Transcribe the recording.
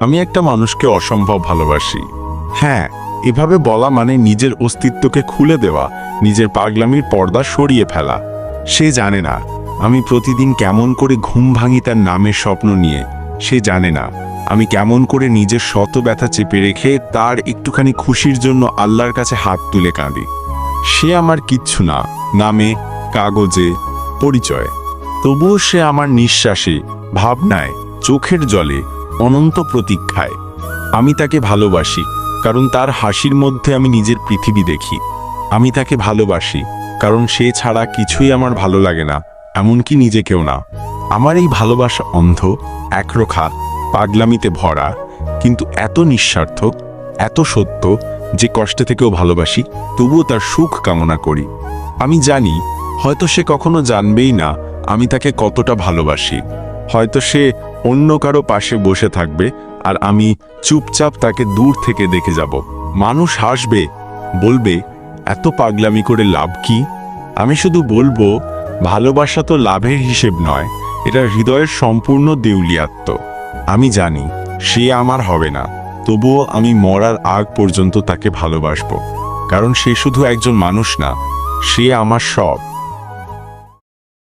আমি একটা মানুষকে অসম্ভব ভালোবাসি। হ্যাঁ এভাবে বলা মানে নিজের অস্তিত্বকে খুলে দেওয়া, নিজের পাগলামির পর্দা সরিয়ে ফেলা। সে জানে না, আমি প্রতিদিন কেমন করে ঘুম ভাঙি তার নামের স্বপ্ন নিয়ে। সে জানে না, আমি কেমন করে নিজের শত ব্যথা চেপে রেখে তার একটুখানি খুশির জন্য আল্লাহর কাছে হাত তুলে কাঁদি। সে আমার কিচ্ছু না, নামে, কাগজে, পরিচয়। তবুও সে আমার নিঃশ্বাসে, ভাবনায়, চোখের জলে অনন্ত প্রতীক্ষায়। আমি তাকে ভালোবাসি, কারণ তার হাসির মধ্যে আমি নিজের পৃথিবী দেখি। আমি তাকে ভালোবাসি, কারণ সে ছাড়া কিছুই আমার ভালো লাগে না, এমনকি নিজেকেও না। আমার এই ভালোবাসা অন্ধ, একরোখা, পাগলামিতে ভরা, কিন্তু এত নিঃস্বার্থ, এত সত্য যে কষ্টে থেকেও ভালোবাসি, তবুও তার সুখ কামনা করি। আমি জানি, হয়তো সে কখনো জানবেই না আমি তাকে কতটা ভালোবাসি। হয়তো সে অন্য কারও পাশে বসে থাকবে আর আমি চুপচাপ তাকে দূর থেকে দেখে যাব। মানুষ হাসবে, বলবে, এত পাগলামি করে লাভ কি? আমি শুধু বলব, ভালোবাসা তো লাভের হিসেব নয়, এটা হৃদয়ের সম্পূর্ণ দেউলিয়াত্ম আমি জানি, সে আমার হবে না, তবুও আমি মরার আগ পর্যন্ত তাকে ভালোবাসবো। কারণ সে শুধু একজন মানুষ না, সে আমার সব।